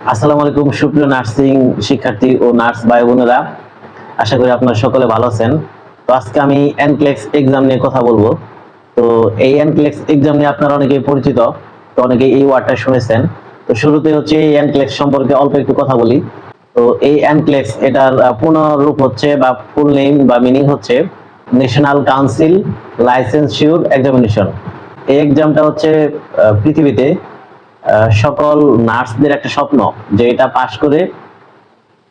আসসালামু আলাইকুম, সুপ্রিয় নার্সিং শিক্ষার্থী ও নার্স ভাই বোনেরা। আশা করি আপনারা সকলে ভালো আছেন। তো আজকে আমি এনক্লেক্স এক্সাম নিয়ে কথা বলব। তো এই এনক্লেক্স এক্সাম নিয়ে আপনারা অনেকেই পরিচিত, তো অনেকে এই ওয়ার্ডটা শুনেছেন। তো শুরুতে হচ্ছে এই এনক্লেক্স সম্পর্কে অল্প একটু কথা বলি। তো এই এনক্লেক্স এটার পুনরূপ হচ্ছে বা ফুল নেম বা মিনিং হচ্ছে ন্যাশনাল কাউন্সিল লাইসেন্সিউর এক্সামিনেশন এই এক্সামটা হচ্ছে পৃথিবীতে সকল নার্সদের একটা স্বপ্ন যে এটা পাশ করে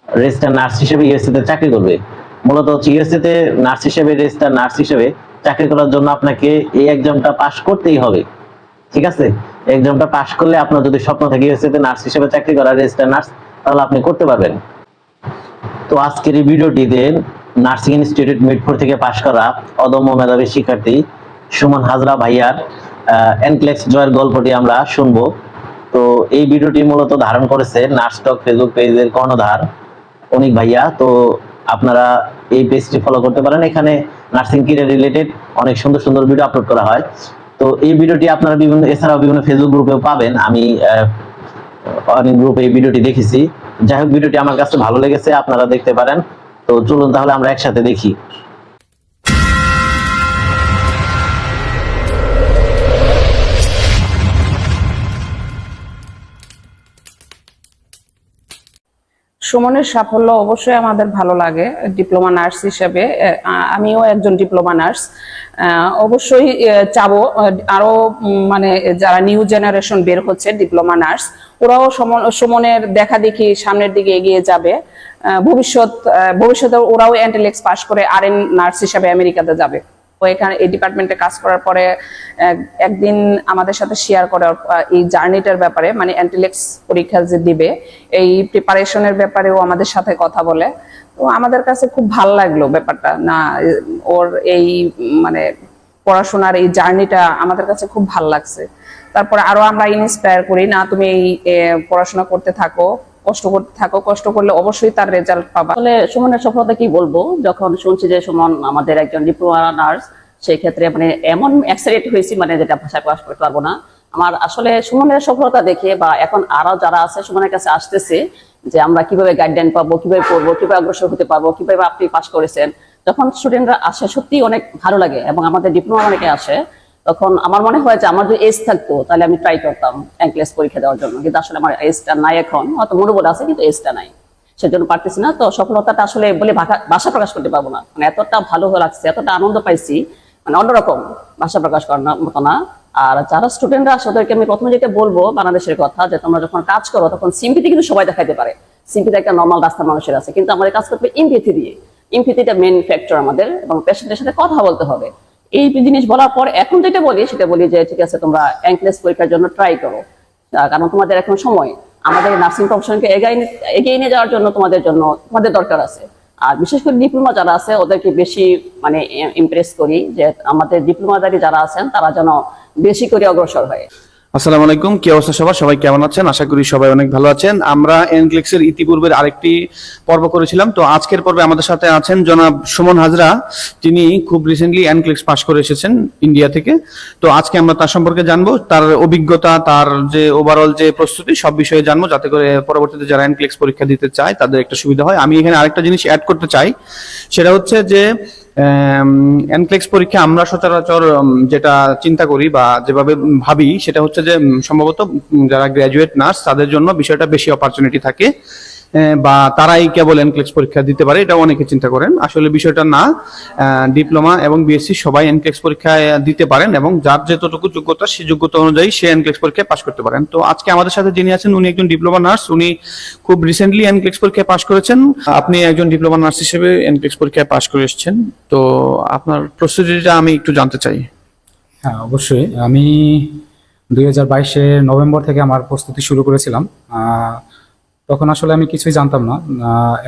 রেজিস্টার নার্স হিসেবে ইউএসসি চাকরি করবে। মূলত হচ্ছে ইউএসসি তে নার্স হিসেবে রেজিস্টার নার্স হিসেবে চাকরি করার জন্য আপনাকে এই এক্সামটা পাশ করতেই হবে। ঠিক আছে? এক্সামটা পাশ করলে আপনার যদি স্বপ্ন থাকে ইউএসসি তে নার্স হিসেবে চাকরি করা রেজিস্টার নার্স তাহলে আপনি করতে পারবেন। তো আজকের এই ভিডিওটিতে নার্সিং ইনস্টিটিউট মিরপুর থেকে পাশ করা অদম্য মেধাবী শিক্ষার্থী সুমন হাজরা ভাইয়ার এনক্লেক্স জয়ের গল্পটি আমরা শুনব। তো এই ভিডিওটি মূলত ধারণ করেছে নার্সটক ফেসবুক পেজের কর্ণধার অনিক ভাইয়া। তো আপনারা এই পেজটি ফলো করতে পারেন। এখানে নার্সিং কেরিয়ার রিলেটেড অনেক সুন্দর সুন্দর ভিডিও আপলোড করা হয়। তো এই ভিডিওটি আপনারা বিভিন্ন, এছাড়াও বিভিন্ন ফেসবুক গ্রুপেও পাবেন। আমি অনেক গ্রুপে এই ভিডিওটি দেখেছি। যাই হোক, ভিডিওটি আমার কাছে ভালো লেগেছে, আপনারা দেখতে পারেন। তো চলুন তাহলে আমরা একসাথে দেখি। সুমনের সাফল্য অবশ্যই আমাদের ভালো লাগে ডিপ্লোমা নার্স হিসেবে। আমিও একজন ডিপ্লোমা নার্স। অবশ্যই চাবো আহ, আরও মানে যারা নিউ জেনারেশন বের হচ্ছে ডিপ্লোমা নার্স ওরাও সমন- সুমনের দেখা দেখি সামনের দিকে এগিয়ে যাবে। ভবিষ্যৎ ভবিষ্যতে ওরাও অ্যান্টেলেক্স পাশ করে আর নার্স হিসাবে আমেরিকাতে যাবে। এখানে এই ডিপার্টমেন্টে কাজ করার পরে একদিন আমাদের সাথে শেয়ার করার এই জার্নিটার ব্যাপারে মানে অ্যান্টিলেক্স পরীক্ষা যে দিবে, এই প্রিপারেশনের ব্যাপারেও আমাদের সাথে কথা বলে। তো আমাদের কাছে খুব ভালো লাগল ব্যাপারটা। না, ওর এই মানে পড়াশোনার এই জার্নিটা আমাদের কাছে খুব ভালো লাগছে। তারপর আরও আমরা ইন্সপায়ার করি, না, তুমি এই পড়াশোনা করতে থাকো। কষ্ট করতে থাকো, কষ্ট করলে অবশ্যই তার রেজাল্ট পাবা। আসলে সুমনের সফলতা কি বলব? যখন শুনছি যে সুমন আমাদের একজন ডিপ্লোমা নার্স সেই ক্ষেত্রে মানে এমন এক্সাইটেড হয়েছি মানে যেটা ভাষায় প্রকাশ করতে পারব না। আমার আসলে সুমনের সফলতা দেখে বা এখন আরও যারা আছে সুমনের কাছে আসতেছে যে আমরা কীভাবে গাইডলাইন পাবো, কীভাবে পড়ব, কীভাবে অগ্রসর হতে পারব, কীভাবে আপনি পাস করেছেন যখন স্টুডেন্টরা আসে সত্যি অনেক ভালো লাগে এবং আমাদের ডিপ্লোমা অনেকে আসে। তখন আমার মনে হয় যে আমার যদি এজ থাকতো, তাহলে আমি ট্রাই করতাম এনক্লেস পরীক্ষা দেওয়ার জন্য। কিন্তু আসলে আমার এজটা নাই এখন হয়তো মনোবল আছে কিন্তু এজটা নাই। সেজন্য পারতেছি না। তো সফলতাটা আসলে বলে ভাষা- প্রকাশ করতে পারব না। মানে এতটা ভালো লাগছে, এতটা আনন্দ পাইছি মানে অন্যরকম ভাষা প্রকাশ করার মতো না। আর যারা স্টুডেন্টরা আছে ওদেরকে আমি প্রথমে যেটা বলব বাংলাদেশের কথা, যে তোমরা যখন কাজ করো, তখন সিম্পিতি কিন্তু সবাই দেখাইতে পারে। সিম্পিতি একটা নর্মাল রাস্তার মানুষের আছে। কিন্তু আমাদের কাজ করতে ইমপিথি দিয়ে। ইমপিথিটা মেন ফ্যাক্টর আমাদের এবং পেশেন্টের সাথে কথা বলতে হবে। এই জিনিস বলার পর এখন যেটা বলি, সেটা বলি যে ঠিক আছে, তোমরা অ্যাঙ্কলেস পরীক্ষার জন্য ট্রাই করো। কারণ তোমাদের এখন সময়। আমাদের নার্সিং প্রফেশনকে এগিয়ে এগিয়ে নিয়ে যাওয়ার জন্য তোমাদের জন্য তোমাদের দরকার আছে। আর বিশেষ করে ডিপ্লোমা যারা আছে, ওদেরকে বেশি মানে ইমপ্রেস করি যে আমাদের ডিপ্লোমাদারি যারা আছেন, তারা যেন বেশি করে অগ্রসর হয়। আসসালামু আলাইকুম, কি অবস্থা সবার? সবাই কেমন আছেন? আশা করি সবাই অনেক ভালো আছেন। আমরা এনক্লিক্স এর ইতিপূর্বের আরেকটি পর্ব করেছিলাম। তো আজকের পর্বে আমাদের সাথে আছেন জনাব সুমন হাজরা। তিনি খুব রিসেন্টলি এনক্লিক্স পাশ করে এসেছেন ইন্ডিয়া থেকে। তো আজকে আমরা তার সম্পর্কে জানব। তার অভিজ্ঞতা, তার যে ওভারঅল যে প্রস্তুতি, সব বিষয়ে জানব। যাতে করে পরবর্তীতে যারা এনক্লিক্স পরীক্ষা দিতে চায়, তাদের একটা সুবিধা হয়। আমি এখানে আরেকটা জিনিস অ্যাড করতে চাই। সেটা হচ্ছে যে এনক্লেক্স পরীক্ষা আমরা সচরাচর যেটা চিন্তা করি বা যেভাবে ভাবি, সেটা হচ্ছে যে সম্ভবত যারা গ্র্যাজুয়েট নার্স তাদের জন্য বিষয়টা বেশি অপরচুনিটি থাকে। বা তারাই কেবল এনক্লেক্স পরীক্ষা দিতে পারে এটা অনেকে চিন্তা করেন। আসলে বিষয়টা না ডিপ্লোমা এবং বিএসসি সবাই এনক্লেক্স পরীক্ষায় দিতে পারেন এবং যার যতটুকু যোগ্যতা সেই যোগ্যতা অনুযায়ী সে এনক্লেক্স পরীক্ষায় পাশ করতে পারেন। তো আজকে আমাদের সাথে যিনি আছেন, উনি একজন ডিপ্লোমা নার্স, উনি খুব রিসেন্টলি এনক্লেক্স পরীক্ষায় পাশ করেছেন। আপনি একজন ডিপ্লোমা নার্স হিসেবে এনক্লেক্স পরীক্ষায় পাশ করে এসেছেন। তো আপনার প্রস্তুতিটা আমি একটু জানতে চাই। হ্যাঁ অবশ্যই। আমি দুই হাজার বাইশের নভেম্বর থেকে আমার প্রস্তুতি শুরু করেছিলাম। তখন আসলে আমি কিছুই জানতাম না।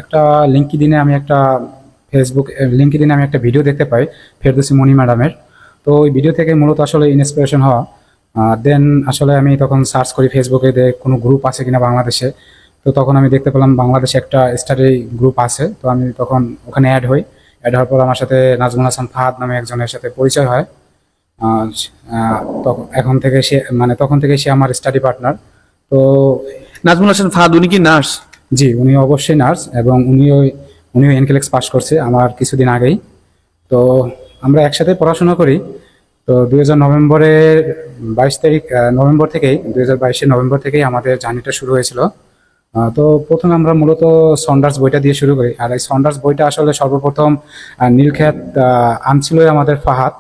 একটা লিঙ্কি দিনে আমি একটা ফেসবুক লিঙ্কি দিনে আমি একটা ভিডিও দেখতে পাই ফেরদৌসি মণি ম্যাডামের তো ওই ভিডিও থেকে মূলত আসলে ইন্সপিরেশন হওয়া। দেন আসলে আমি তখন সার্চ করি ফেসবুকে কোনো গ্রুপ আছে কিনা বাংলাদেশে। তো তখন আমি দেখতে পেলাম বাংলাদেশে একটা স্টাডি গ্রুপ আছে। তো আমি তখন ওখানে অ্যাড হই। অ্যাড হওয়ার পর আমার সাথে নাজমুল হাসান ফাহাদ নামে একজনের সাথে পরিচয় হয়। তখন এখন থেকে সে মানে তখন থেকে সে আমার স্টাডি পার্টনার তো নাজমুল হাসান ফাহাদ উনি কি নার্স? জি উনি অবশ্যই নার্স এবং উনিও উনিও এনকেলেক্স পাস করছে আমার কিছুদিন আগেই। তো আমরা একসাথে পড়াশোনা করি। তো দুই হাজার নভেম্বরের বাইশ তারিখ নভেম্বর থেকেই দুই হাজার বাইশের নভেম্বর থেকেই আমাদের জার্নিটা শুরু হয়েছিল। তো প্রথমে আমরা মূলত সন্ডার্স বইটা দিয়ে শুরু করি। আর এই সন্ডার্স বইটা আসলে সর্বপ্রথম আহ, আনছিলই আমাদের ফাহাদ।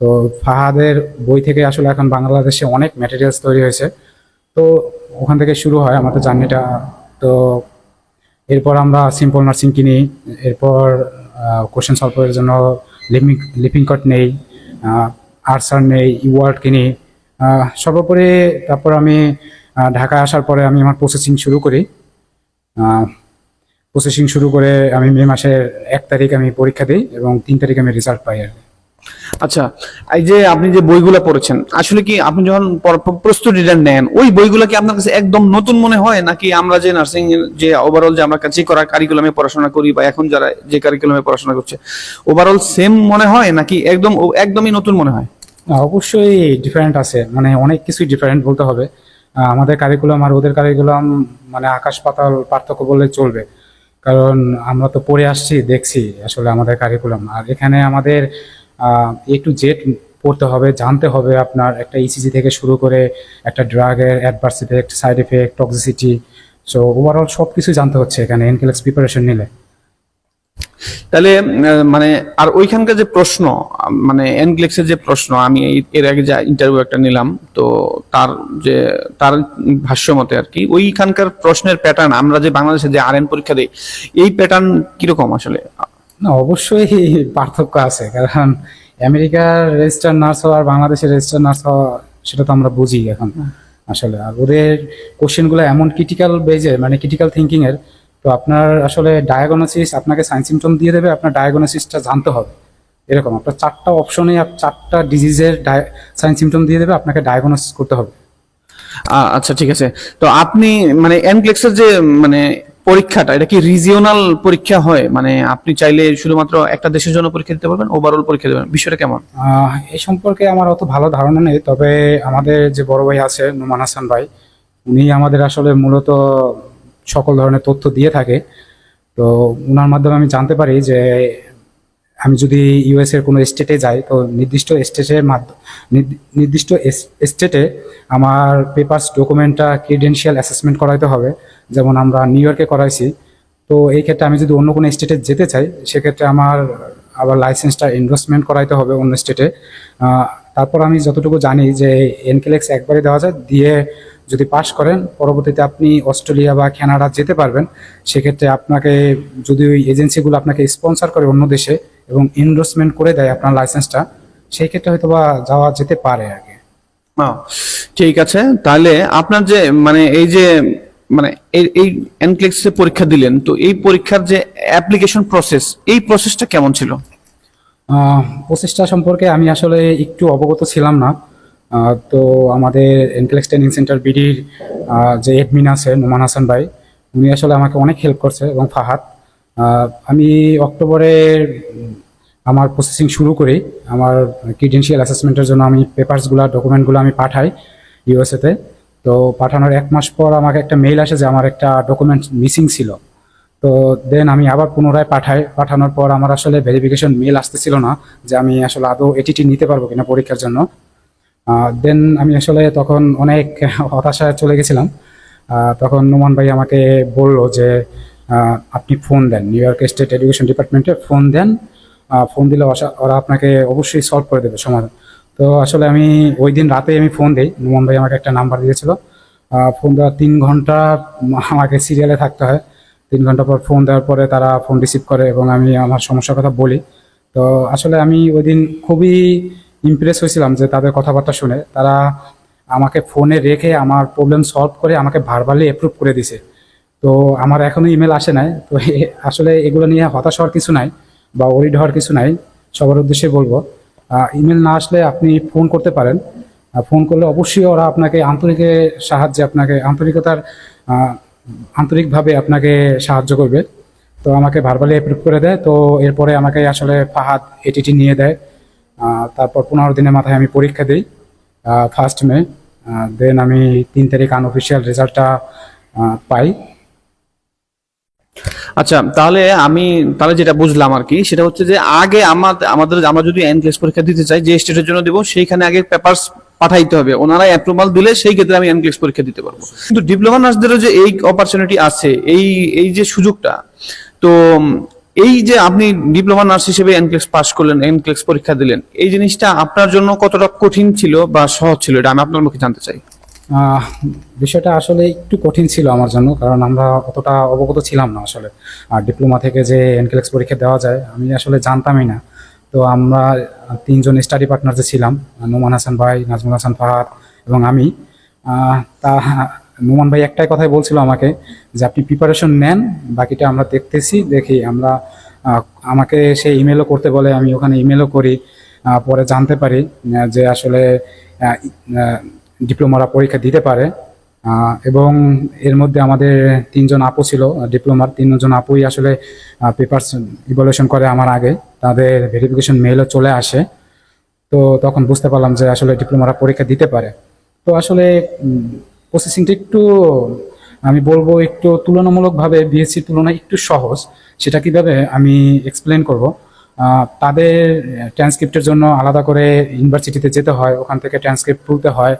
তো ফাহাদের বই থেকে আসলে এখন বাংলাদেশে অনেক ম্যাটেরিয়ালস তৈরি হয়েছে। তো ওখান থেকে শুরু হয় আমাদের জার্নিটা। তো এরপর আমরা সিম্পল নার্সিং কিনি, এরপর কোশ্চেন সলভের জন্য লিপিং লিপিং কট নেই আর্সার নেই ইওয়ার্ড কিনি। সর্বোপরি তারপর আমি ঢাকায় আসার পরে আমি আমার প্রসেসিং শুরু করি। প্রসেসিং শুরু করে আমি মে মাসের এক তারিখ আমি পরীক্ষা দিই এবং তিন তারিখ আমি রেজাল্ট পাই আর কি। আচ্ছা এই যে আপনি যে বইগুলো পড়েছেন, আসলে কি আপনি যখন প্রস্তুতিটা নেন, ওই বইগুলো কি আপনার কাছে একদম নতুন মনে হয়? নাকি আমরা যে নার্সিং যে ওভারঅল যে আমরা যে করা কারিকুলামে পড়াশোনা করি বা এখন যারা যে কারিকুলামে পড়াশোনা করছে ওভারঅল সেম মনে হয়? নাকি একদম একদমই নতুন মনে হয়? অবশ্যই ডিফারেন্ট আছে। মানে অনেক কিছুই ডিফারেন্ট বলতে হবে। আমাদের কারিকুলাম আর ওদের কারিকুলাম মানে আকাশ পাতাল পার্থক্য বললে চলবে। কারণ আমরা তো পড়ে আসছি, দেখছি আসলে আমাদের কারিকুলাম আর এখানে আমাদের একটু জেট পড়তে হবে, জানতে হবে আপনার একটা ইসিজি থেকে শুরু করে একটা ড্রাগের adverse effect side effect toxicity so overall সব কিছু জানতে হচ্ছে এখানে এনকেলেক্স প্রিপারেশন নিলে। তাহলে মানে আর ওইখানকার যে প্রশ্ন মানে এনগ্লেক্সের যে প্রশ্ন, আমি এর আগে যা ইন্টারভিউ একটা নিলাম, তো তার যে, তার ভাষ্য মতে আর কি, ওইখানকার প্রশ্নের প্যাটার্ন আমরা যে বাংলাদেশে যে আরএন পরীক্ষা দিই, এই প্যাটার্ন কীরকম আসলে? না অবশ্যই পার্থক্য আছে কারণ আমেরিকার রেজিস্টার নার্স হওয়া আর বাংলাদেশের রেজিস্টার নার্স হওয়া সেটা তো আমরা বুঝি এখন আসলে। আর ওদের কোশ্চেনগুলো এমন ক্রিটিক্যাল বেজে মানে ক্রিটিক্যাল থিঙ্কিং এর তো আপনার আসলে ডায়াগনোসিস আপনাকে সাইন সিমটম দিয়ে দেবে আপনার ডায়াগনোসিসটা জানতে হবে। এরকম আপনার চারটা অপশনে চারটা ডিজিজের সাইন সিমটম দিয়ে দেবে আপনাকে ডায়াগনোসিস করতে হবে। আচ্ছা ঠিক আছে। তো আপনি মানে এনগ্লেক্সের যে মানে পরীক্ষাটা, এটা কি রিজিওনাল পরীক্ষা হয়? মানে আপনি চাইলে শুধুমাত্র একটা দেশের জন্য পরীক্ষা দিতে পারবেন ওভারঅল পরীক্ষা দেবেন বিষয়টা কেমন? এই সম্পর্কে আমার অত ভালো ধারণা নেই, তবে আমাদের যে বড় ভাই আছে, নুমান হাসান ভাই, উনি আমাদের আসলে মূলত সকল ধরনের তথ্য দিয়ে থাকে। তো ওনার মাধ্যমে আমি জানতে পারি যে আমি যদি ইউএস এর কোনো স্টেটে যাই, তো নির্দিষ্ট স্টেটের মাধ্যমে নির্দিষ্ট স্টেটে আমার পেপারস ডকুমেন্টটা ক্রিডেন্সিয়াল অ্যাসেসমেন্ট করাইতে হবে। যেমন আমরা নিউ ইয়র্কে করাইছি। তো এই ক্ষেত্রে আমি যদি অন্য কোনো স্টেটে যেতে চাই, সেক্ষেত্রে আমার আবার লাইসেন্সটা ইনভেস্টমেন্ট করাইতে হবে অন্য স্টেটে তারপর আমি যতটুকু জানি যে এনকেলেক্স একবারে দেওয়া যায়, দিয়ে যদি পাশ করেন, পরবর্তীতে আপনি অস্ট্রেলিয়া বা কানাডা যেতে পারবেন। সেক্ষেত্রে আপনাকে যদি ওই এজেন্সিগুলো আপনাকে স্পন্সর করে অন্য দেশে এবং এনরোসমেন্ট করে দেয় আপনার লাইসেন্সটা সেই ক্ষেত্রে হয়তো বা যাওয়া যেতে পারে আগে। ঠিক আছে। তাহলে আপনার যে মানে এই যে মানে এই- এই এনক্লেক্স পরীক্ষা দিলেন তো এই পরীক্ষার যে অ্যাপ্লিকেশন প্রসেস এই প্রসেসটা কেমন ছিল? প্রসেসটা সম্পর্কে আমি আসলে একটু অবগত ছিলাম না। তো আমাদের এনকেলেক্স ট্রেনিং সেন্টার বিডির যে এডমিন আছে নোমান হাসান ভাই উনি আসলে আমাকে অনেক হেল্প করছে এবং ফাহাদ। আমি অক্টোবরে আমার প্রসেসিং শুরু করি। আমার ক্রিডেন্সিয়াল অ্যাসেসমেন্টের জন্য আমি পেপারসগুলো ডকুমেন্টগুলো আমি পাঠাই ইউএসএতে তো পাঠানোর এক মাস পর আমাকে একটা মেইল আসে যে আমার একটা ডকুমেন্ট মিসিং ছিল। তো দেন আমি আবার পুনরায় পাঠাই। পাঠানোর পর আমার আসলে ভেরিফিকেশন মেল আসতেছিল না যে আমি আসলে আদৌ এটিটি নিতে পারব কিনা পরীক্ষার জন্য। দেন আমি আসলে তখন অনেক হতাশায় চলে গেছিলাম। তখন নোমান ভাই আমাকে বলল যে আপনি ফোন দেন। নিউ ইয়র্ক স্টেট এডুকেশন ডিপার্টমেন্টে ফোন দেন। ফোন দিলে ওরা আপনাকে অবশ্যই সলভ করে দেবে সমাধান। তো আসলে আমি ওই দিন রাতে আমি ফোন দিই। নোমান ভাই আমাকে একটা নাম্বার দিয়েছিল। ফোন দেওয়ার তিন ঘণ্টা আমাকে সিরিয়ালে থাকতে হয়। তিন ঘণ্টা পর ফোন দেওয়ার পরে তারা ফোন রিসিভ করে এবং আমি আমার সমস্যার কথা বলি। তো আসলে আমি ওই দিন খুবই ইমপ্রেস হয়েছিলাম যে তাদের কথাবার্তা শুনে। তারা আমাকে ফোনে রেখে আমার প্রবলেম সলভ করে আমাকে ভারবালি অ্যাপ্রুভ করে দিছে তো আমার এখনও ইমেল আসে নাই। তো আসলে এগুলো নিয়ে হতাশ হওয়ার কিছু নাই বা ওরিড হওয়ার কিছু নাই, সবার উদ্দেশ্যে বলব। ইমেল না আসলে আপনি ফোন করতে পারেন। ফোন করলে অবশ্যই ওরা আপনাকে আন্তরিক সাহায্যে, আপনাকে আন্তরিকতার আন্তরিকভাবে আপনাকে সাহায্য করবে। তো আমাকে ভারবালি অ্যাপ্রুভ করে দেয়। তো এরপরে আমাকে আসলে ফাহাদ এটিটি নিয়ে দেয়। তারপর পনেরো দিনের মাথায় আমি পরীক্ষা দিই ফার্স্ট মে দেন আমি তিন তারিখ আনঅফিসিয়াল রেজাল্টটা পাই। আচ্ছা তাহলে আমি তাহলে যেটা বুঝলাম আর কি, সেটা হচ্ছে যে আগে আমাদের আমাদের, আমরা যদি এনক্লেস পরীক্ষা দিতে চাই, যে স্টেটের জন্য দিব, সেইখানে আগে পেপারস পাঠাইতে হবে। ওনারা অ্যাপ্রুভাল দিলে সেই ক্ষেত্রে আমি এনক্লেস পরীক্ষা দিতে পারব। কিন্তু ডিপ্লোমা নার্সদেরও যে এই অপরচুনিটি আছে, এই এই যে সুযোগটা, তো এই যে আপনি ডিপ্লোমা নার্স হিসেবে এনক্লেস পাস করলেন এনক্লেস পরীক্ষা দিলেন, এই জিনিসটা আপনার জন্য কতটা কঠিন ছিল বা সহজ ছিল, এটা আমি আপনার মুখে জানতে চাই। বিষয়টা আসলে একটু কঠিন ছিল আমার জন্য, কারণ আমরা অতটা অবগত ছিলাম না আসলে। আর ডিপ্লোমা থেকে যে এনকেলেক্স পরীক্ষা দেওয়া যায়, আমি আসলে জানতামই না। তো আমরা তিনজন স্টাডি পার্টনার যে ছিলাম, নোমান হাসান ভাই, নাজমুল হাসান ফাহাদ এবং আমি তা নোমান ভাই একটাই কথাই বলছিল আমাকে যে, আপনি প্রিপারেশন নেন, বাকিটা আমরা দেখতেছি, দেখি আমরা আমাকে সে ইমেলও করতে বলে, আমি ওখানে ইমেলও করি পরে জানতে পারি, যে আসলে ডিপ্লোমারা পরীক্ষা দিতে পারে। এবং এর মধ্যে আমাদের তিনজন আপু ছিল, ডিপ্লোমার তিনজন আপুই আসলে পেপার ইভলিউশন করে আমার আগে। তাদের ভেরিফিকেশন মেলও চলে আসে। তো তখন বুঝতে পারলাম যে আসলে ডিপ্লোমারা পরীক্ষা দিতে পারে। তো আসলে প্রসেসিংটা একটু, আমি বলব একটু তুলনামূলকভাবে বিএসসির তুলনায় একটু সহজ। সেটা কীভাবে আমি এক্সপ্লেন করব? তাদের ট্রান্সক্রিপ্টের জন্য আলাদা করে ইউনিভার্সিটিতে যেতে হয়, ওখান থেকে ট্রান্সক্রিপ্ট তুলতে হয়।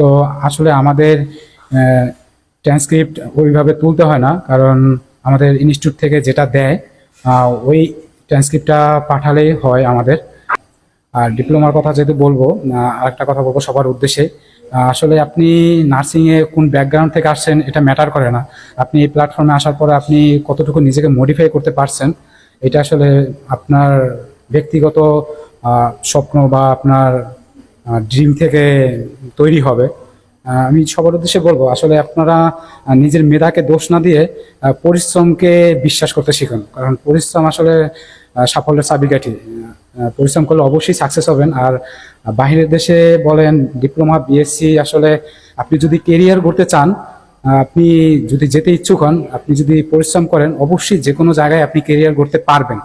তো আসলে আমাদের ট্রান্সক্রিপ্ট ওইভাবে তুলতে হয় না, কারণ আমাদের ইনস্টিটিউট থেকে যেটা দেয় ওই ট্রান্সক্রিপ্টটা পাঠালেই হয় আমাদের। আর ডিপ্লোমার কথা যেহেতু বলব আরেকটা কথা বলব সবার উদ্দেশ্যে। আসলে আপনি নার্সিংয়ে কোন ব্যাকগ্রাউন্ড থেকে আসছেন এটা ম্যাটার করে না। আপনি এই প্ল্যাটফর্মে আসার পরে আপনি কতটুকু নিজেকে মডিফাই করতে পারছেন, এটা আসলে আপনার ব্যক্তিগত স্বপ্ন বা আপনার ড্রিম থেকে তৈরি হবে। আমি সবার উদ্দেশ্যে বলব, আসলে আপনারা নিজের মেধাকে দোষ না দিয়ে পরিশ্রমকে বিশ্বাস করতে শিখুন। কারণ পরিশ্রম আসলে সাফল্যের চাবিকাঠি। পরিশ্রম করলে অবশ্যই সাকসেস হবেন। আর বাহিরের দেশে বলেন ডিপ্লোমা বিএসসি আসলে আপনি যদি কেরিয়ার করতে চান আপনি যদি যেতে ইচ্ছুক হন, আপনি যদি পরিশ্রম করেন, অবশ্যই যে কোনো জায়গায় আপনি কেরিয়ার করতে পারবেন।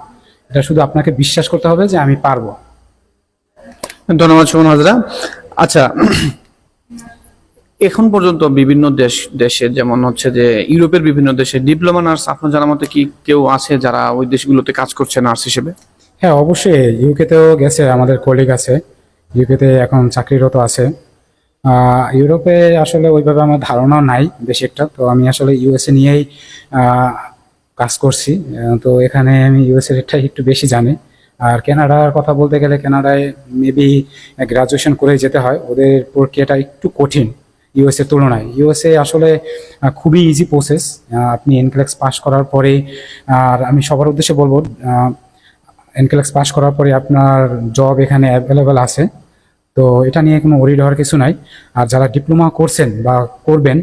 এটা শুধু আপনাকে বিশ্বাস করতে হবে যে আমি পারব। ধন্যবাদ সুমন হাজরা। আচ্ছা এখন পর্যন্ত বিভিন্ন দেশ, দেশে যেমন হচ্ছে যে ইউরোপের বিভিন্ন দেশে ডিপ্লোমা নার্স, আপনার জানার মতে কি কেউ আছে যারা ওই দেশগুলোতে কাজ করছে নার্স হিসেবে? হ্যাঁ অবশ্যই। ইউকেতেও গেছে, আমাদের কলিগ আছে। ইউকেতে এখন চাকরিরত আছে। ইউরোপে আসলে ওইভাবে আমার ধারণা নাই বেশি একটা। তো আমি আসলে ইউএসএ নিয়েই কাজ করছি। তো এখানে আমি ইউএসএ একটু বেশি জানি। আর কেনাডার কথা বলতে গেলে কানাডায় মেবি গ্রাজুয়েশন করে যেতে হয়। ওদের প্রক্রিয়াটা একটু কঠিন ইউএসএ তুলনায়। ইউএসএ আসলে খুবই ইজি প্রসেস আপনি এনক্লেক্স পাস করার পরে, আর আমি সবার উদ্দেশ্যে বলব এনকেলেক্স পাস করার পরে আপনার জব এখানে অ্যাভেলেবেল আছে। তো এটা নিয়ে কোনো ওরিড হওয়ার কিছু নাই। আর যারা ডিপ্লোমা করছেন বা করবেন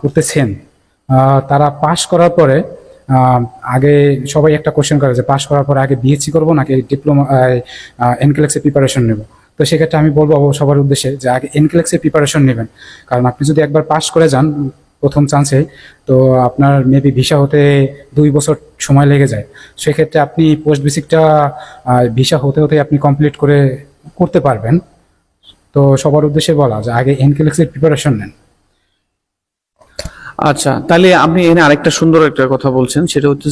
করতেছেন তারা পাস করার পরে আগে সবাই একটা কোশ্চেন করে যে পাস করার পর আগে বিএসসি করব নাকি ডিপ্লোমা এনকেলেক্সের প্রিপারেশন নেব? তো সেক্ষেত্রে আমি বলব সবার উদ্দেশ্যে যে, আগে এনকেলেক্সের প্রিপারেশন নেবেন। কারণ আপনি যদি একবার পাস করে যান, প্রথম চান্সে তো আপনার মেবি ভিসা হতে দুই বছর সময় লেগে যায়। সেক্ষেত্রে আপনি পোস্ট বেসিকটা ভিসা হতে হতে আপনি কমপ্লিট করে করতে পারবেন। তো সবার উদ্দেশ্যে বলা যে, আগে এনকেলেক্সের প্রিপারেশন নেন। আচ্ছা তাহলে আপনি এখানে আরেকটা সুন্দর একটা কথা বলছেন, সেটা হচ্ছে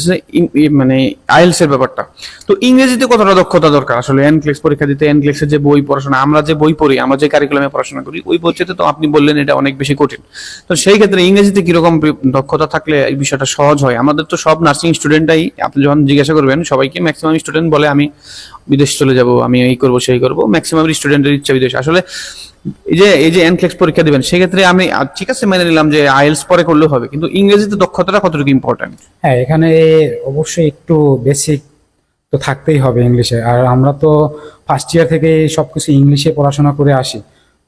মানে আইএলস এর ব্যাপারটা। তো ইংরেজিতে কতটা দক্ষতা দরকার? আসলে এনক্লেক্স পরীক্ষা দিতে এনক্লেক্স এর যে বই পড়াশোনা, আমরা যে বই পড়ি, আমরা যে কারিকুলামে পড়াশোনা করি, ওই বইতে তো আপনি বললেন এটা অনেক বেশি কঠিন। তো সেই ক্ষেত্রে ইংরেজিতে কীরকম দক্ষতা থাকলে এই বিষয়টা সহজ হয়? আমাদের তো সব নার্সিং স্টুডেন্টটাই আপনি যখন জিজ্ঞাসা করবেন, সবাইকে ম্যাক্সিমাম স্টুডেন্ট বলে আমি, বিদেশ চলে যাব, আমি এই করব, সেই করব ম্যাক্সিমাম স্টুডেন্টের ইচ্ছা বিদেশ। আসলে এই যে এই যে এনক্লেক্স পরীক্ষা দিবেন, সেক্ষেত্রে আমি ঠিক আছে মেনে নিলাম যে আইএলস পরে করলেও হবে, কিন্তু ইংরেজিতে দক্ষতাটা কতটুকু ইম্পর্টেন্ট হ্যাঁ এখানে অবশ্যই একটু বেসিক তো থাকতেই হবে ইংলিশে। আর আমরা তো ফার্স্ট ইয়ার থেকে সব কিছু ইংলিশে পড়াশোনা করে আসি।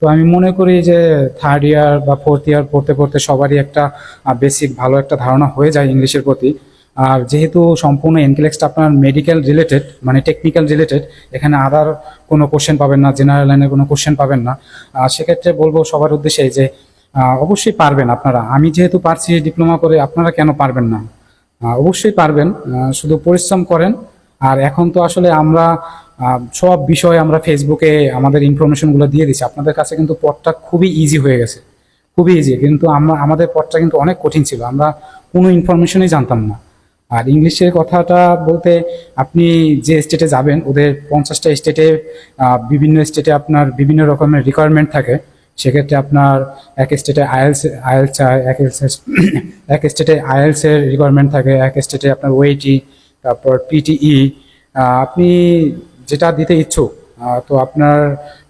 তো আমি মনে করি যে থার্ড ইয়ার বা ফোর্থ ইয়ার পড়তে পড়তে সবারই একটা বেসিক ভালো একটা ধারণা হয়ে যায় ইংলিশের প্রতি। আর যেহেতু সম্পূর্ণ এনকেলেক্সটা আপনার মেডিকেল রিলেটেড মানে টেকনিক্যাল রিলেটেড এখানে আদার কোনো কোশ্চেন পাবেন না জেনারেল লাইনের কোনো কোশ্চেন পাবেন না। আর সেক্ষেত্রে বলব সবার উদ্দেশ্যে যে অবশ্যই পারবেন আপনারা। আমি যেহেতু পারছি ডিপ্লোমা করে, আপনারা কেন পারবেন না? অবশ্যই পারবেন শুধু পরিশ্রম করেন। আর এখন তো আসলে আমরা সব বিষয়ে আমরা ফেসবুকে আমাদের ইনফরমেশনগুলো দিয়ে দিচ্ছি। আপনাদের কাছে কিন্তু পথটা খুবই ইজি হয়ে গেছে। খুবই ইজি কিন্তু আমরা আমাদের পথটা কিন্তু অনেক কঠিন ছিল। আমরা কোনো ইনফরমেশনই জানতাম না। আর ইংলিশের কথাটা বলতে আপনি যে স্টেটে যাবেন, ওদের পঞ্চাশটা স্টেটে বিভিন্ন স্টেটে আপনার বিভিন্ন রকমের রিকোয়ারমেন্ট থাকে। সেক্ষেত্রে আপনার এক স্টেটে আইএলস আইএলস চায় এক এক স্টেটে আইএলস এর রিকোয়ারমেন্ট থাকে, এক স্টেটে আপনার ওয়েটি তারপর পিটিই আপনি যেটা দিতে ইচ্ছুক তো আপনার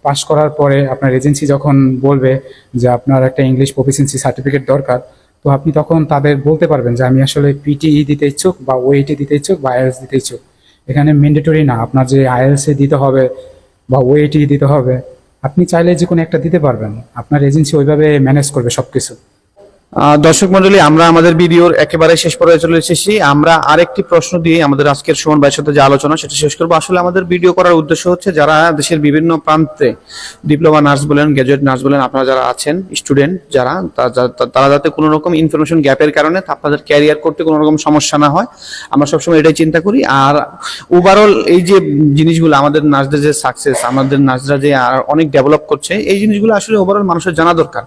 পাশ করার পরে আপনার এজেন্সি যখন বলবে যে আপনার একটা ইংলিশ প্রফিসিয়েন্সি সার্টিফিকেট দরকার তো আপনি তখন তাদের বলতে পারবেন যে আমি আসলে পিটিই দিতে ইচ্ছুক বা ওয়েটে দিতে ইচ্ছুক বা আইএলস দিতে ইচ্ছুক। এখানে ম্যান্ডেটরি না আপনার যে আইএলস দিতে হবে বা ওয়েটি দিতে হবে আপনি চাইলে যে কোনো একটা দিতে পারবেন। আপনার এজেন্সি ওইভাবে ম্যানেজ করবে সবকিছু। আহ, দর্শক মন্ডলী আমরা আমাদের ভিডিওর একেবারে শেষ পর্যায়ে চলে এসেছি। আমরা আরেকটি প্রশ্ন দিয়ে আমাদের আজকের সুমন ভাইয়ের সাথে যে আলোচনা, সেটা শেষ করব। আসলে আমাদের ভিডিও করার উদ্দেশ্য হচ্ছে যারা দেশের বিভিন্ন প্রান্তে ডিপ্লোমা নার্স বলেন, গ্রাজুয়েট নার্স বলেন, আপনারা যারা আছেন, স্টুডেন্ট যারা, তারা যাতে কোনো রকম ইনফরমেশন গ্যাপের কারণে আপনাদের ক্যারিয়ার করতে কোনো রকম সমস্যা না হয়। আমরা সবসময় এটাই চিন্তা করি। আর ওভারঅল এই যে জিনিসগুলো, আমাদের নার্সদের যে সাকসেস আমাদের নার্সরা যে অনেক ডেভেলপ করছে, এই জিনিসগুলো আসলে ওভারঅল মানুষের জানা দরকার।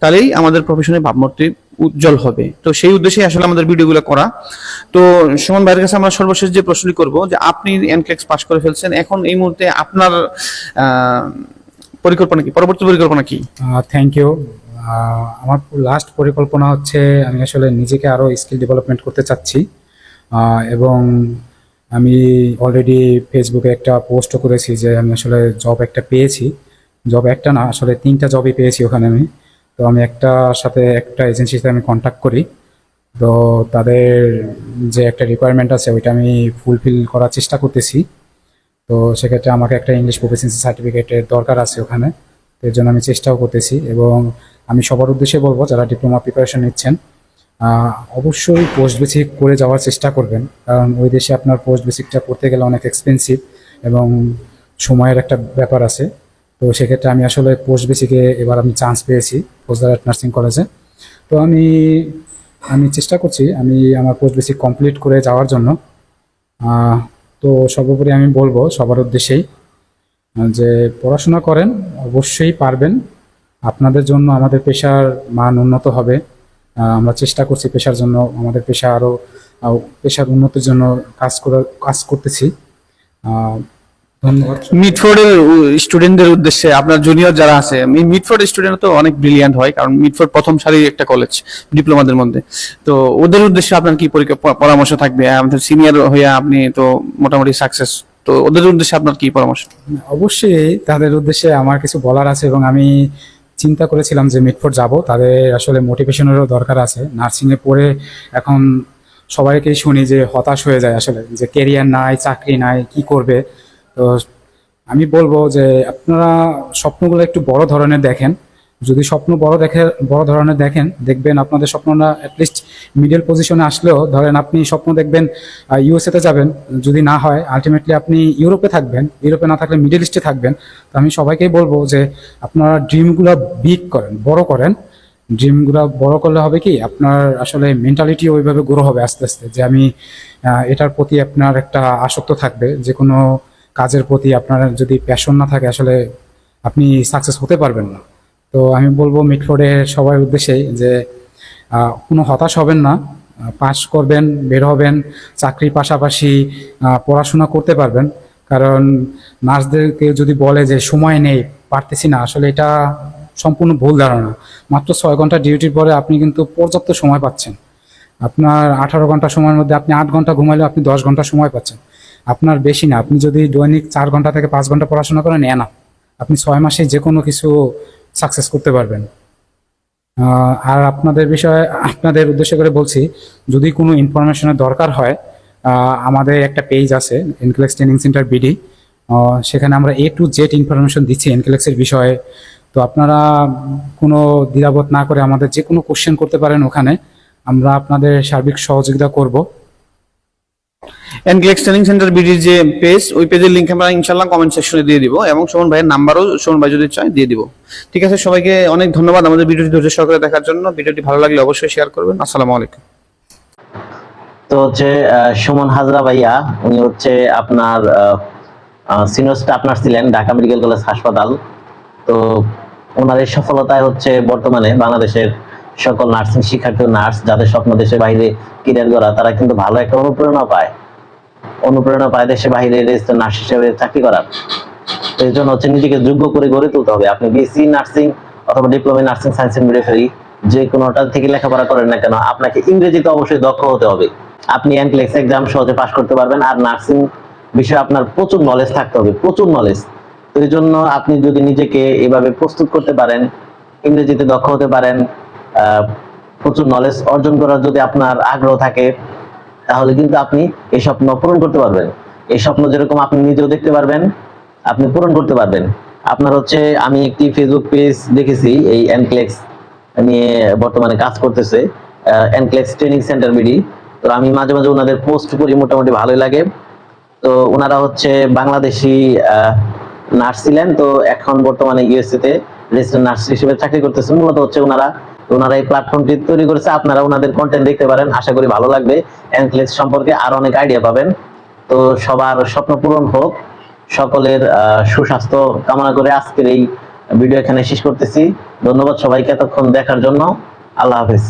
তাহলেই আমাদের প্রফেশনে ভাবমূর্তি উজ্জ্বল হবে। তো সেই উদ্দেশ্যে আসলে আমাদের ভিডিওগুলো করা। তো সুমন ভাইয়ের কাছে আমরা সর্বশেষ যে প্রশ্নটি করব, যে আপনি এনক্লেক্স পাস করে ফেলছেন, এখন এই মুহূর্তে আপনার পরিকল্পনা কি? পরবর্তী পরিকল্পনা কি? থ্যাংক ইউ আমার লাস্ট পরিকল্পনা হচ্ছে, আমি আসলে নিজেকে আরও স্কিল ডেভেলপমেন্ট করতে চাচ্ছি। এবং আমি অলরেডি ফেসবুকে একটা পোস্টও করেছি যে আমি আসলে জব একটা পেয়েছি। জব একটা না, আসলে তিনটা জবই পেয়েছি ওখানে আমি। আমি একটা সাথে একটা এজেন্সির সাথে আমি কন্ট্যাক্ট করি। তো তাদের যে একটা রিকোয়ারমেন্ট আছে, ওইটা আমি ফুলফিল করার চেষ্টা করতেছি। তো সেক্ষেত্রে আমাকে একটা ইংলিশ প্রফেসিয়েন্সি সার্টিফিকেটের দরকার আছে ওখানে। তো এর জন্য আমি চেষ্টাও করতেছি এবং আমি সবার উদ্দেশ্যে বলব, যারা ডিপ্লোমা প্রিপারেশন নিচ্ছেন অবশ্যই পোস্ট বেসিক করে যাওয়ার চেষ্টা করবেন। কারণ ওই দেশে আপনার পোস্ট বেসিকটা করতে গেলে অনেক এক্সপেন্সিভ এবং সময়ের একটা ব্যাপার আছে। তো সেক্ষেত্রে আমি আসলে পোস্ট বেসিকে এবার আমি চান্স পেয়েছি ফৌজদারহাট নার্সিং কলেজে তো আমি আমি চেষ্টা করছি, আমি আমার পোস্ট বেসিক কমপ্লিট করে যাওয়ার জন্য। তো সর্বোপরি আমি বলব সবার উদ্দেশ্যেই যে পড়াশোনা করেন, অবশ্যই পারবেন। আপনাদের জন্য আমাদের পেশার মান উন্নত হবে। আমরা চেষ্টা করছি পেশার জন্য, আমাদের পেশা আরও পেশার উন্নতির জন্য কাজ করে কাজ করতেছি। ধন্যবাদ মিডফোর্ডের স্টুডেন্টদের উদ্দেশ্যে, আপনার জুনিয়র যারা আছে মিডফোর্ড স্টুডেন্ট তো অনেক ব্রিলিয়ান্ট হয়, কারণ মিডফোর্ড প্রথম সারির একটা কলেজ ডিপ্লোমাদের মধ্যে। তো ওদের উদ্দেশ্যে আপনার কি পরামর্শ থাকবে? আমাদের সিনিয়র হয়ে আপনি তো মোটামুটি সাকসেস তো ওদের উদ্দেশ্যে আপনার কি পরামর্শ? অবশ্যই তাদের উদ্দেশ্যে আমার কিছু বলার আছে এবং আমি চিন্তা করেছিলাম যে মিটফোর্ড যাব। তাদের আসলে মোটিভেশনেরও দরকার আছে। নার্সিংয়ে পড়ে এখন সবাইকেই শুনি যে হতাশ হয়ে যায় আসলে, যে কেরিয়ার নাই, চাকরি নাই, কি করবে? তো আমি বলব যে আপনারা স্বপ্নগুলো একটু বড় ধরনের দেখেন। যদি স্বপ্ন বড় দেখে, বড় ধরনের দেখেন, দেখবেন আপনাদের স্বপ্নটা অ্যাটলিস্ট মিডল পজিশনে আসলেও ধরেন আপনি স্বপ্ন দেখবেন ইউএসএতে যাবেন, যদি না হয় আলটিমেটলি আপনি ইউরোপে থাকবেন, ইউরোপে না থাকলে মিডল ইস্টে থাকবেন। তো আমি সবাইকেই বলব যে আপনারা ড্রিমগুলো বিগ করেন, বড় করেন। ড্রিমগুলো বড় করলে হবে কি, আপনার আসলে মেন্টালিটি ওইভাবে গ্রো হবে আস্তে আস্তে, যে আমি এটার প্রতি আপনার একটা আসক্ত থাকবে, যে কোনো কাজের প্রতি আপনার যদি প্যাশন না থাকে, আসলে আপনি সাকসেস হতে পারবেন না। তো আমি বলব মিটফোর্ডের সবার উদ্দেশ্যেই যে কোনো হতাশ হবেন না পাস করবেন, বের হবেন, চাকরির পাশাপাশি পড়াশোনা করতে পারবেন। কারণ নার্সদেরকে যদি বলে যে, সময় নেই, পারতেছি না, আসলে এটা সম্পূর্ণ ভুল ধারণা। মাত্র ছয় ঘণ্টা ডিউটির পরে আপনি কিন্তু পর্যাপ্ত সময় পাচ্ছেন। আপনার আঠারো ঘণ্টা সময়ের মধ্যে আপনি আট ঘণ্টা ঘুমাইলেও আপনি দশ ঘণ্টা সময় পাচ্ছেন। আপনার বেশি না। আপনি যদি দৈনিক চার ঘণ্টা থেকে পাঁচ ঘণ্টা পড়াশোনা করেন না। আপনি ছয় মাসে যে কোনো কিছু সাকসেস করতে পারবেন। আর আপনাদের বিষয়ে, আপনাদের উদ্দেশ্য করে বলছি, যদি কোনো ইনফরমেশনের দরকার হয় আমাদের একটা পেজ আছে এনক্লেক্স ট্রেনিং সেন্টার বিডি সেখানে আমরা এ টু জেড ইনফরমেশন দিচ্ছি এনক্লেক্সের বিষয়ে। তো আপনারা কোনো দ্বিধাবোধ না করে আমাদের যে কোনো কোশ্চেন করতে পারেন ওখানে। আমরা আপনাদের সার্বিক সহযোগিতা করব। এনক্লেক্স ট্রেনিং সেন্টার বিডির যে পেজ ওই পেজের লিঙ্ক আমরা ইনশাল্লাহ কমেন্ট সেকশনে দিয়ে দিব এবং সুমন ভাইয়ের নাম্বারও সুমন ভাই যদি চায় দিয়ে দিব। ঠিক আছে, সবাইকে অনেক ধন্যবাদ আমাদের ভিডিওটি ধৈর্য সহকারে দেখার জন্য। ভিডিওটি ভালো লাগলে অবশ্যই শেয়ার করবেন। আসসালামু আলাইকুম। তো হচ্ছে সুমন হাজরা ভাইয়া, উনি হচ্ছে আপনার সিনিয়র স্টাফ নার্স ছিলেন ঢাকা মেডিকেল কলেজ হাসপাতাল। তো ওনার এই সফলতায় হচ্ছে বর্তমানে বাংলাদেশের সকল নার্সিং শিক্ষার্থী নার্স যাদের স্বপ্ন দেশের বাইরে ক্যারিয়ার করা তারা কিন্তু ভালো একটা অনুপ্রেরণা পায়। অনুপ্রেরণা পায় দেশের বাইরে রেজিস্টার নার্স হিসেবে চাকরি করার এই জন্য হচ্ছে নিজেকে যোগ্য করে গড়ে তুলতে হবে। আপনি বিএসসি নার্সিং অথবা diploma nursing, science and midwifery যে কোনোটা থেকে লেখাপড়া করেন না কেন, আপনাকে ইংরেজিতে অবশ্যই দক্ষ হতে হবে। আপনি এনক্লেক্স এক্সাম সহজে পাশ করতে পারবেন আর নার্সিং বিষয়ে আপনার প্রচুর নলেজ থাকতে হবে, প্রচুর নলেজ তো এই জন্য আপনি যদি নিজেকে এভাবে প্রস্তুত করতে পারেন, ইংরেজিতে দক্ষ হতে পারেন প্রচুর নলেজ অর্জন করার যদি আপনার আগ্রহ থাকে তাহলে কিন্তু আপনি এই স্বপ্ন পূরণ করতে পারবেন। এই স্বপ্ন যেরকম আপনি নিজেও দেখতে পারবেন, আপনি পূরণ করতে পারবেন। আপনার হচ্ছে, আমি একটি ফেসবুক পেজ দেখেছি, এই এনক্লেক্স নিয়ে বর্তমানে কাজ করতেছে এনক্লেক্স ট্রেনিং সেন্টার বিডি তো আমি মাঝে মাঝে ওনাদের পোস্ট করি, মোটামুটি ভালোই লাগে। তো ওনারা হচ্ছে বাংলাদেশি নার্স ছিলেন, তো এখন বর্তমানে ইউএসএ তে রেজিস্টার নার্স হিসেবে চাকরি করতেছেন মূলত হচ্ছে ওনারা ওনারা এই প্ল্যাটফর্মটি তৈরি করেছে, আপনারা ওনাদের কন্টেন্ট দেখতে পারেন, আশা করি ভালো লাগবে। এনক্লেক্স সম্পর্কে আরও অনেক আইডিয়া পাবেন। তো সবার স্বপ্ন পূরণ হোক, সকলের সুস্বাস্থ্য কামনা করে আজকের এই ভিডিও এখানে শেষ করতেছি। ধন্যবাদ সবাইকে এতক্ষণ দেখার জন্য। আল্লাহ হাফেজ।